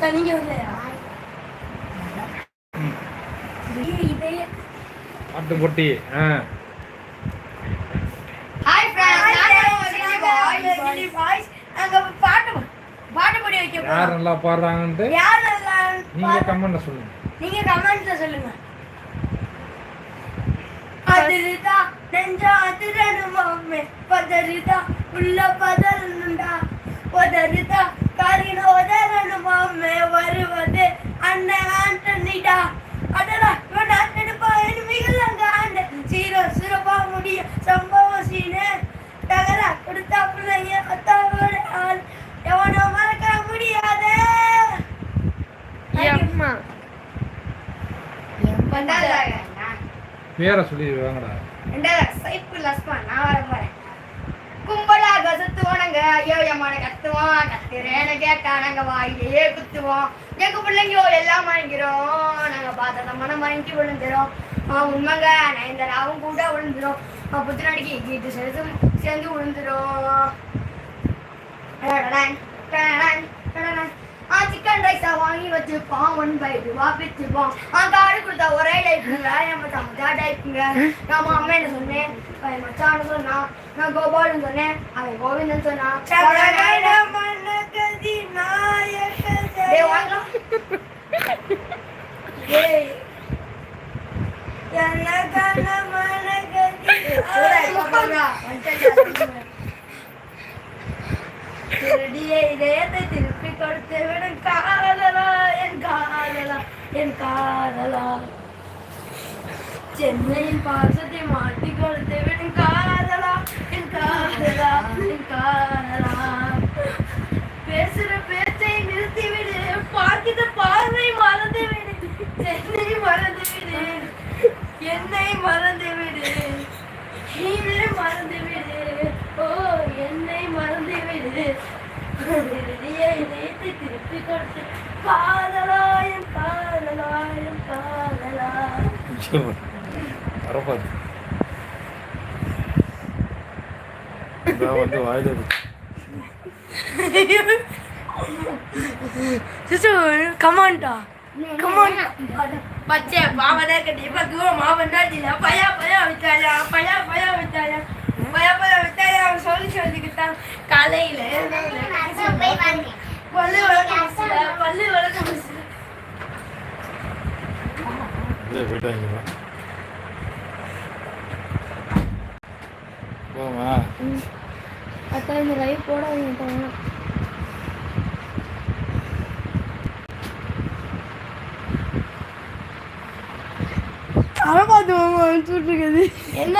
சரி பொட்டி ஆ. Hi boy boys அங்க பாட்டு பாட்டு படி வைக்க யார் போறோம் நல்லா யார் எல்லாம் நீங்க கமெண்ட்ல சொல்லுங்க. நீங்க கமெண்ட்ல சொல்லுங்க. அதிருதா நெஞ்சா அதிரணுமாமே உள்ள பதறணுண்டா பதறிதா காரின பேரை வர போறேன். கும்பலாக சுத்துவானுங்க ஐயோ எம்மான கத்துவான் கத்துறேன்னு கேட்டா நாங்க வாயிலே குத்துவோம். எங்க பிள்ளைங்க எல்லாம் வாங்கிக்கிறோம். நாங்க பார்த்தத மனம் வாங்கி விழுந்துரும். ஆ, உண்மைங்க நயன்தராவும் கூட விழுந்துரும். புத்திரடிக்கு கீட்டு சேர்த்து சேர்ந்து விழுந்துரும். சிக்கன் ரைஸா வாங்கி வச்சுப்போம் ஒன் பை ரூபா பிச்சுப்போம் கொடுத்தா ஒரே டைப்புங்க என் மச்சான் மச்சா டைப்புங்க நான் அம்மா என்ன சொன்னேன். என் மச்சான்னு சொன்னான். நான் கோபால்னு சொன்னேன். அவன் கோவிந்தன் சொன்னான். இதயத்தை திருப்பி கொடுத்து காதலா என் காதலா சென்னையின் பாசத்தை மாட்டி கொடுத்து என் காதலா என் காதலா என் காதலா பேசுற பேச்சை நிறுத்திவிடு. பார்க்கிற பார்வை மறந்து விடு சென்னை மறந்து விடு என்னை மறந்து விடு நீங்களே மறந்து விடு ஓ என்னை மறந்து விடு நேற்று திருப்பி கொடுத்து காதலா என் காதலா என் காதலா வரப்பாது இதான் வந்து வாயில இருக்கு. சிசு கமான்டா கமான் பச்சை மாவன கட்டி பக்குவ மாவனா ஜில பயா பயா விட்டாயா பயா பயா போயிட்டாங்க. போமா அத்தான் இந்த லைவ் போடாதீங்க அழகாது மாமா சொல்லிருக்குது என்ன